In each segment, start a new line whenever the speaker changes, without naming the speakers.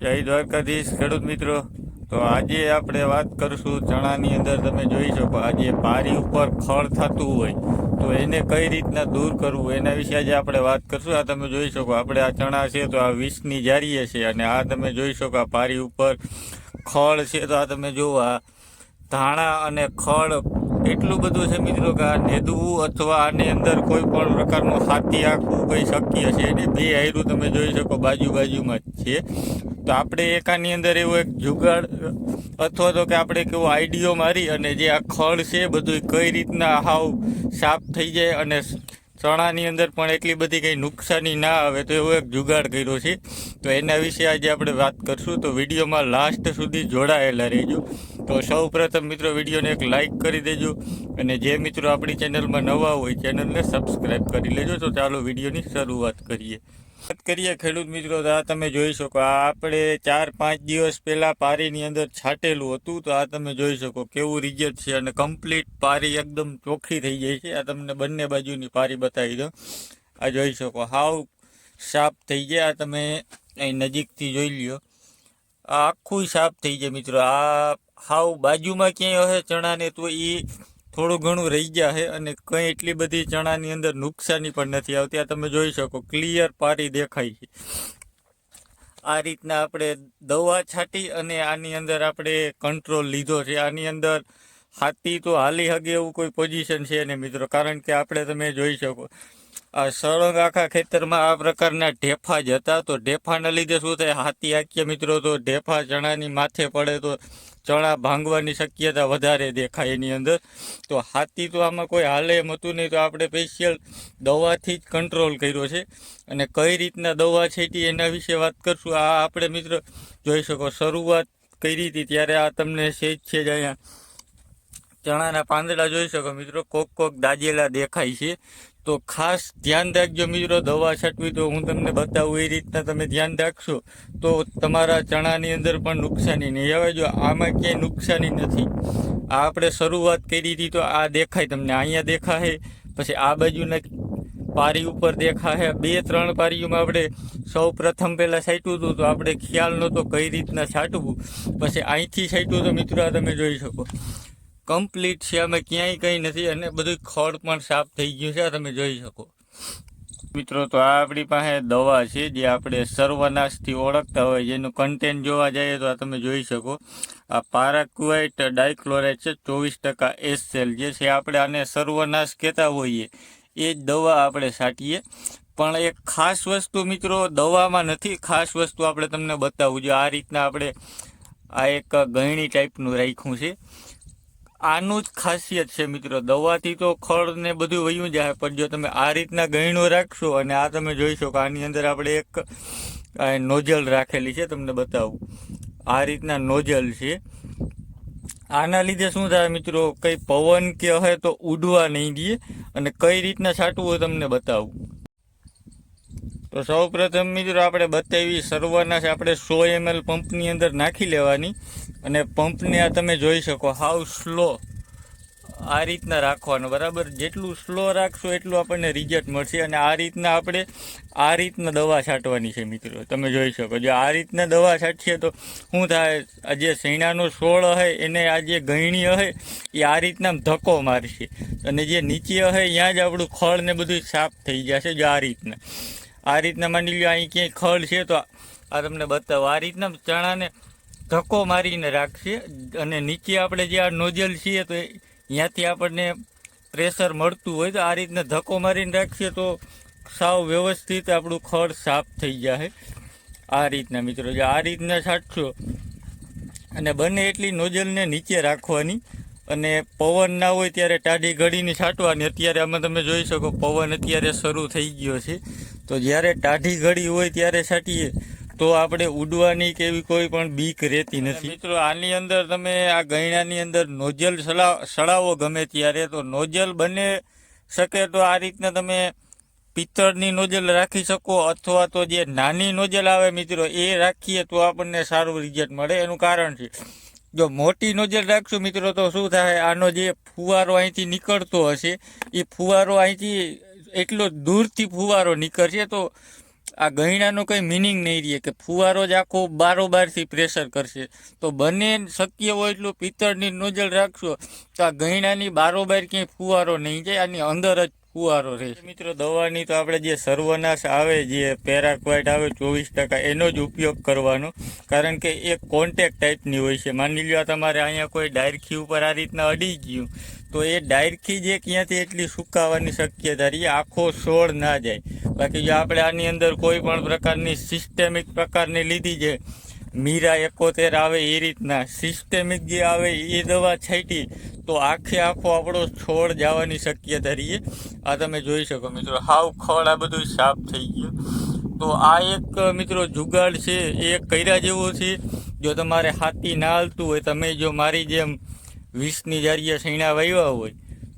જય દ્વારકાધીશ, ખેડૂત મિત્રો. તો આજે આપણે વાત કરશું ચણાની અંદર, તમે જોઈ શકો, આજે પારી ઉપર ખળ થતું હોય, તો એને કઈ રીતના દૂર કરવું? એના વિશે આજે આપણે વાત કરશું. આ તમે જોઈ શકો, આપણે આ ચણા છે, તો આ વીસની જારીએ છે, અને આ તમે જોઈ શકો, આ પારી ઉપર ખળ છે, તો આ તમે જુઓ, આ ધાણા અને ખળ એટલું બધું છે મિત્રો કે આ નેદવું અથવા આની અંદર કોઈ પણ પ્રકારનું હાથી આખવું કંઈ શક્ય છે? એને બે આયરું તમે જોઈ શકો બાજુ બાજુમાં જ છે. તો આપણે એકાની અંદર એવો એક જુગાડ, અથવા તો કે આપણે કેવો આઈડિયો મારી અને જે આ ખળ છે બધું કઈ રીતના હાવ સાફ થઈ જાય અને ચણાની અંદર પણ એટલી બધી કંઈ નુકસાની ના આવે તો એવો એક જુગાડ કર્યો છે. તો એના વિશે આજે આપણે વાત કરશું. તો વિડીયોમાં લાસ્ટ સુધી જોડાયેલા રહેજો. તો સૌ પ્રથમ મિત્રો વિડીયોને એક લાઇક કરી દેજો અને જે મિત્રો આપણી ચેનલમાં નવા હોય ચેનલને સબસ્ક્રાઈબ કરી લેજો. તો ચાલો વિડીયોની શરૂઆત કરીએ. વાત કરીએ ખેડૂત મિત્રો, તો આ તમે જોઈ શકો, આ આપણે ચાર પાંચ દિવસ પહેલા પારીની અંદર છાંટેલું હતું, તો આ તમે જોઈ શકો કેવું રિઝલ્ટ છે અને કમ્પ્લીટ પારી એકદમ ચોખ્ખી થઈ જાય છે. આ તમને બંને બાજુની પારી બતાવી દો આ જોઈ શકો, હાવ સાફ થઈ જાય આ તમે અહીં નજીકથી જોઈ લ્યો. આ આખું સાફ થઈ જાય મિત્રો, આ હાવ બાજુમાં ક્યાંય હશે ચણાને તો એ થોડું ઘણું રહી ગયા છે અને કંઈ એટલી બધી ચણાની અંદર નુકસાની પણ નથી આવતી. આ તમે જોઈ શકો, ક્લિયર પારી દેખાય છે. આ રીતના આપણે દવા છાંટી અને આની અંદર આપણે કંટ્રોલ લીધો છે. આની અંદર હાથી તો હાલી હગે એવું કોઈ પોઝિશન છે ને મિત્રો, કારણ કે આપણે તમે જોઈ શકો, આ સળંગ આખા ખેતરમાં આ પ્રકારના ઢેફા જ હતા. તો ઢેફાના લીધે શું થાય? હાથી આખ્યા મિત્રો, તો ઢેફા ચણાની માથે પડે તો ચણા ભાંગવાની શક્યતા વધારે દેખાય એની અંદર. તો હાથી તો આમાં કોઈ હાલે એમ હતું નહીં, તો આપણે સ્પેશિયલ દવાથી જ કંટ્રોલ કર્યો છે. અને કઈ રીતના દવા છેટી એના વિશે વાત કરશું. આ આપણે મિત્રો જોઈ શકો, શરૂઆત કરી હતી ત્યારે આ તમને સેજ છે જ અહીંયા. ચણાના પાંદડા જોઈ શકો મિત્રો, કોક કોક દાજેલા દેખાય છે. તો ખાસ ધ્યાન રાખજો મિત્રો, દવા છાંટવી તો હું તમને બતાવું, એ રીતના તમે ધ્યાન રાખશો તો તમારા ચણાની અંદર પણ નુકસાની નહીં. આવે જો આમાં ક્યાંય નુકસાની નથી. આ આપણે શરૂઆત કરી હતી તો આ દેખાય તમને. અહીંયા દેખાય પછી આ બાજુના પારી ઉપર દેખાય બે, ત્રણ પારીઓમાં આપણે સૌ પ્રથમ પહેલાં છાંટ્યું હતું તો આપણે ખ્યાલ નહોતો કઈ રીતના છાંટવું. પછી અહીંથી છાંટ્યું તો મિત્રો આ તમે જોઈ શકો. કમ્પ્લીટ છે, અમે ક્યાંય કંઈ નથી અને બધું ખોળ પણ સાફ થઈ ગયું છે તમે જોઈ શકો. મિત્રો, તો આ આપણી પાસે દવા છે, જે આપણે સર્વનાશથી ઓળખતા હોય, જેનું કન્ટેન્ટ જોવા જઈએ તો આ તમે જોઈ શકો. આ પારાક્વાઇટ ડાયક્લોરાઇડ છે, ચોવીસ ટકા એસેલ જે છે, આપણે આને સર્વનાશ કહેતા હોઈએ. એ જ દવા આપણે છાંટીએ. પણ એક ખાસ વસ્તુ મિત્રો, દવામાં નથી, ખાસ વસ્તુ આપણે તમને બતાવવું જોઈએ આ રીતના આપણે આ એક ગયણી ટાઈપનું રાખ્યું છે. આનું જ ખાસિયત છે મિત્રો. દવાથી તો ખળ ને બધું વયું જાય, પણ જો તમે આ રીતના ગયણો રાખશો અને આ તમે જોઈ શકો, આની અંદર આપણે એક નોઝલ રાખેલી છે, તમને બતાવું. આ રીતના નોઝલ છે. આના લીધે શું થાય મિત્રો, કંઈ પવન કે હે તો ઉડવા નહીં દે અને કઈ રીતના છાંટવું તમને બતાવું. તો સૌ પ્રથમ મિત્રો આપણે બતાવી સર્વના છે, આપણે સો એમએલ પંપની અંદર નાખી લેવાની. અને પંપને આ તમે જોઈ શકો હાઉ સ્લો આ રીતના રાખવાનું, બરાબર? જેટલું સ્લો રાખશો એટલું આપણને રિઝલ્ટ મળશે. અને આ રીતના આપણે આ રીતના દવા છાંટવાની છે મિત્રો, તમે જોઈ શકો. જો આ રીતના દવા છાંટીએ તો શું થાય, આ જે સૈણાનો છોડ હે, એને આ જે ગયણી હે, એ આ રીતના ધક્કો મારશે. અને જે નીચે હે ત્યાં જ આપણું ખળ ને બધું સાફ થઈ જશે, જો આ રીતના. આ રીતના માની લો અહીં ક્યાંય ખડ છે તો આ તમને બતાવો. આ રીતના ચણાને ધક્કો મારીને રાખશે અને નીચે આપણે જે આ નોઝલ છીએ તો ત્યાંથી આપણને પ્રેશર મળતું હોય તો આ રીતના ધક્કો મારીને રાખીએ તો સાવ વ્યવસ્થિત આપણું ખડ સાફ થઈ જાય આ રીતના મિત્રો, જે આ રીતના છાંટશો અને બને એટલી નોઝલને નીચે રાખવાની અને પવન ના હોય ત્યારે ટાઢી ઘડીને છાંટવાની. અત્યારે આમાં તમે જોઈ શકો, પવન અત્યારે શરૂ થઈ ગયો છે. તો જ્યારે ટાઢી ઘડી હોય ત્યારે છાંટીએ તો આપણે ઉડવાની કે એવી કોઈ પણ બીક રહેતી નથી. મિત્રો આની અંદર તમે આ ગયણાની અંદર નોઝલ સળાવો ગમે ત્યારે તો નોઝલ બને શકે તો આ રીતના તમે પિત્તળની નોઝલ રાખી શકો અથવા તો જે નાની નોઝલ આવે મિત્રો એ રાખીએ તો આપણને સારું રિઝલ્ટ મળે. એનું કારણ છે જો મોટી નોઝલ રાખશું મિત્રો તો શું થાય? આનો જે ફુવારો અહીંથી નીકળતો હશે એ ફુવારો અહીંથી એટલો દૂરથી ફુવારો નીકળશે તો આ ગયણાનું કંઈ મિનિંગ નહીં રહે કે ફુવારો જ આખો બારોબારથી પ્રેશર કરશે. તો બંને શક્ય હોય એટલું પિત્તળની નોજલ રાખશો તો આ ગયણાની બારોબાર ક્યાંય ફુવારો નહીં જાય, આની અંદર જ ફુવારો રહેશે. મિત્રો, દવાની તો આપણે જે સર્વનાશ આવે, જે પેરાક્વાઇટ આવે, ચોવીસ ટકા એનો જ ઉપયોગ કરવાનો. કારણ કે એ કોન્ટેક્ટ ટાઈપની હોય છે. માની લો તમારે અહીંયા કોઈ ડાયરખી ઉપર આ રીતના અડી ગયું. તો એ ડાયરખી જે ક્યાંથી એટલી સુકાવાની શક્યતા રહી આખો છોડ ના જાય. બાકી જો આપણે આની અંદર કોઈ પણ પ્રકારની સિસ્ટેમિક પ્રકારની લીધી છે, મીરા એકોતેર આવે એ રીતના સિસ્ટેમિક જે આવે એ દવા છાંટી, તો આખે આખો આપણો છોડ જવાની શક્યતા રહીએ આ તમે જોઈ શકો મિત્રો, હાવ ખડ આ બધું સાફ થઈ ગયું. તો આ એક, મિત્રો, જુગાડ છે, એ કર્યા જેવો છે. જો તમારે હાથી ના હાલતું હોય, તમે જો મારી જેમ વીસની જારીએ સૈણા વાવ્યા હોય,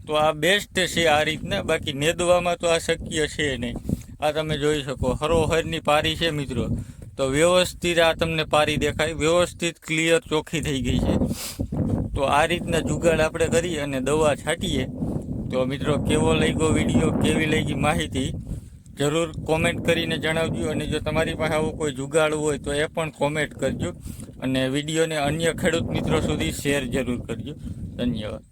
તો આ બેસ્ટ છે આ રીતના. બાકી નેદવામાં તો આ શક્ય છે નહીં. આ તમે જોઈ શકો, હરોહરની પારી છે મિત્રો. તો વ્યવસ્થિત આ તમને પારી દેખાય. વ્યવસ્થિત ક્લિયર ચોખ્ખી થઈ ગઈ છે. તો આ રીતના જુગાડ આપણે કરી અને દવા છાંટીએ. તો મિત્રો, કેવો લાગ્યો વીડિયો? કેવી લાગી માહિતી? જરૂર કોમેન્ટ કરીને જણાવજો. અને જો તમારી પાસે આવો કોઈ જુગાડ હોય તો એ પણ કોમેન્ટ કરજો. અને વિડીયોને અન્ય ખેડૂત મિત્રો સુધી શેર જરૂર કરજો. ધન્યવાદ.